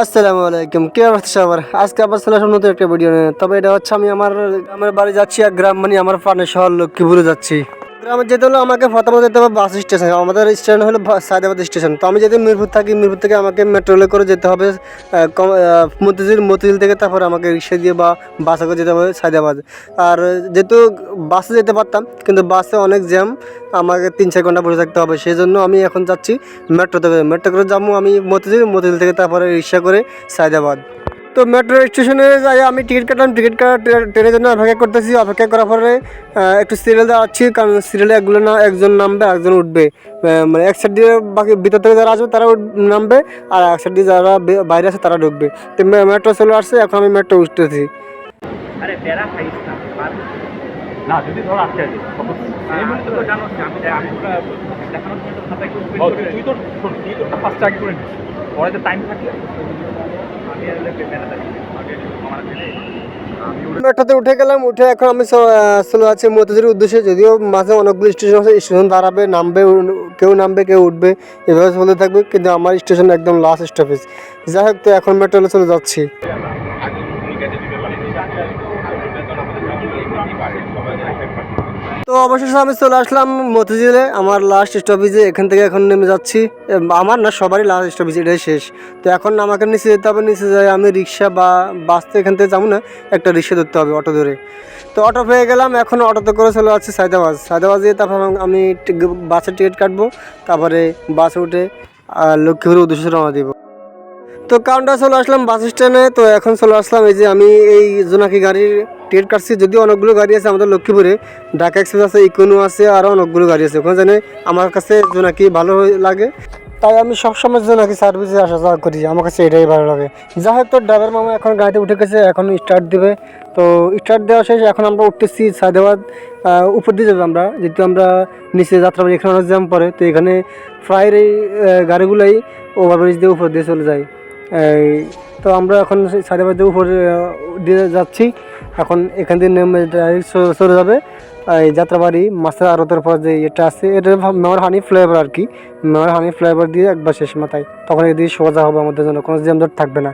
আসসালামু আলাইকুম। কে আছে সবার? আজকে আবার চলে আসলাম নতুন একটা ভিডিও নিয়ে। তবে এটা হচ্ছে আমি আমার আমার বাড়ি যাচ্ছি আর গ্রাম মানে আমার প্রাণের শহর লক্ষ্মীপুরে যাচ্ছি। গ্রামে যেতে হলে আমাকে প্রথমত যেতে হবে বাস স্টেশন। আমাদের স্টেশন হলো সায়দাবাদ স্টেশন। তো আমি যদি মিরপুর থাকি, মিরপুর থেকে আমাকে মেট্রোলে করে যেতে হবে মতিঝিল মতিঝিল থেকে তারপর আমাকে রিক্সা দিয়ে বা বাসে করে যেতে হবে সায়দাবাদ। আর যেহেতু বাসে যেতে পারতাম, কিন্তু বাসে অনেক জ্যাম, আমাকে তিন চার ঘণ্টা বসে থাকতে হবে। সেই জন্য আমি এখন যাচ্ছি মেট্রোতে মেট্রো করে যাব আমি মতিঝিল মতিঝিল থেকে তারপরে রিক্সা করে সায়দাবাদ। তো মেট্রো স্টেশনে যাই আমি টিকিট কাটলাম টিকিট কাটা ট্রেনের জন্য অপেক্ষা করতেছি। অপেক্ষা করার পরে একটু সিরিয়াল দাঁড়াচ্ছি কারণ সিরিয়ালে একগুলো না একজন নামবে একজন উঠবে। মানে এক সাইড দিয়ে বাকি ভিতর থেকে যারা আসবে তারা নামবে আর এক সাইড দিয়ে যারা বাইরে আছে তারা ঢুকবে। তো মেট্রো চলে আসছে এখন আমি মেট্রো উঠতেছি। আরে প্যারা খাইস না যদি ধর আটকে আছে এই মুহূর্তে তো তুই তুই ফার্স্ট আগে করে নিস। পরে টাইম থাকলে মেট্রোতে উঠে গেলাম, উঠে এখন আমি চলে আছি মতিঝির উদ্দেশ্যে। যদিও মাঝে অনেকগুলো স্টেশন আছে স্টেশন দাঁড়াবে, নামবে কেউ নামবে, কেউ উঠবে, এভাবে চলতে থাকবে, কিন্তু আমার স্টেশন একদম লাস্ট স্টপেজ যাই হোক, তো এখন মেট্রোলে চলে যাচ্ছি। তো অবশেষে আমি চলে আসলাম মতিঝিলে আমার লাস্ট স্টপেজে এখান থেকে এখন নেমে যাচ্ছি। আমার না সবারই লাস্ট স্টপেজ এটাই শেষ। তো এখন আমাকে নিচে যেতে হবে নিচে যাই আমি রিক্সা বা বাস তো এখান থেকে যাব না একটা রিক্সা ধরতে হবে অটো ধরে। তো অটো পেয়ে গেলাম এখন অটোতে করে চলে যাচ্ছি সায়দাবাদ সায়দাবাদ দিয়ে তারপর আমি বাসের টিকিট কাটবো তারপরে বাসে উঠে আহ, লক্ষ্মীপুরের উদ্দেশ্যে রওনা দিব। তো কাউন্টার চলে আসলাম বাস স্ট্যান্ডে তো এখন চলে আসলাম এই যে আমি এই জোনাকি গাড়ির টিকিট কাটছি যদিও অনেকগুলো গাড়ি আছে আমাদের লক্ষ্মীপুরে। ঢাকা এক্সপ্রেস আছে ইকোনো আছে আরও অনেকগুলো গাড়ি আছে। ওখানে জানে আমার কাছে জোনাকি ভালো লাগে। তাই আমি সবসময় জোনাকি সার্ভিসে আসা যাওয়া করি আমার কাছে এটাই ভালো লাগে। যাই হোক তো ড্রাইভার মামা এখন গাড়িতে উঠে গেছে এখন স্টার্ট দেবে। তো স্টার্ট দেওয়া শেষ এখন আমরা উঠতেছি সায়দাবাদ আহ, উপর দিয়ে যাব আমরা। যেহেতু আমরা নিচে যাত্রাবাড়ি এখানে অনেক জ্যাম পড়ে তো এখানে প্রায় এই গাড়িগুলোই ওভারব্রিজ দিয়ে উপর দিয়ে চলে যায়। তো আমরা এখন সাইডাবাদের উপরে আহ, দিয়ে যাচ্ছি। এখন এখান থেকে নেমে ডাইরেক্ট চলে যাবে। এই যাত্রাবাড়ি মাছের আড়তের পর যে এটা আছে এটা মেওয়ার হানি ফ্লেভার আর কি। মেওয়ার হানি ফ্লেভার দিয়ে একবার শেষ মাথায়। তখন এদিকে সোজা হবে আমাদের জন্য কোনো জ্যাম থাকবে না।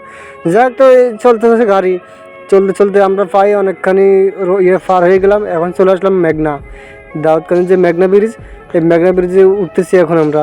যাই তো চলতে চলতে গাড়ি। চলতে চলতে আমরা প্রায় অনেকখানি ইয়ে পার হয়ে গেলাম। এখন চলে আসলাম মেঘনা। দাউদকালীন যে মেঘনা ব্রিজ এই মেঘনা ব্রিজে উঠতেছি এখন আমরা।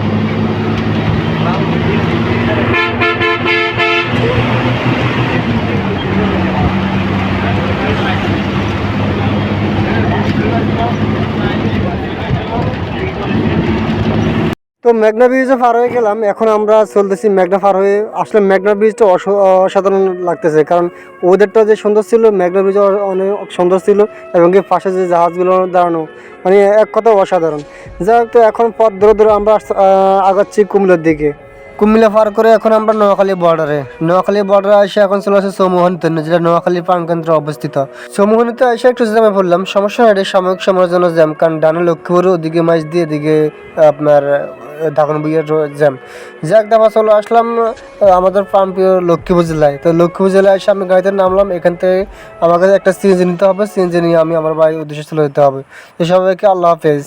তো মেঘনা ব্রিজে পার হয়ে গেলাম। এখন আমরা চলতেছি মেঘনা পার হয়ে, আসলে মেঘনা ব্রিজটা অস- অসাধারণ লাগতেছে। কারণ ওদেরটা যে সুন্দর ছিল, মেঘনা ব্রিজ অনেক সুন্দর ছিল এবং কি পাশে যে জাহাজগুলো দাঁড়ানো মানে এক কথা অসাধারণ। যাই হোক, তো এখন পথ ধরে ধরে আমরা আগাচ্ছি কুমিল্লার দিকে। কুমিল্লা পার করে এখন আমরা নোয়াখালী বর্ডারে। নোয়াখালী বর্ডারে এসে এখন চলে আসে চৌমোহনীতে যেটা নোয়াখালী প্রাণকেন্দ্রে অবস্থিত। চৌমোহনীতে এসে একটু জ্যামে পড়লাম। সমস্যা নেই সাময়িক সময়ের জন্য জ্যাম, কারণ ডানে লক্ষ্মীপুর ওদিকে মাছ দিয়ে এদিকে আপনার ধাকন বইয়ের জ্যাম। যাক দাবা চলে আসলাম আমাদের প্রাণপ্রিয় লক্ষ্মীপুর জেলায়। তো লক্ষ্মীপুর জেলায় এসে আমি গাড়িতে নামলাম। এখান থেকে আমাকে একটা সিএনজি নিতে হবে। সিএনজি নিয়ে আমি আমার বাড়ির উদ্দেশ্যে চলে যেতে হবে। তো সবাইকে আল্লাহ হাফেজ।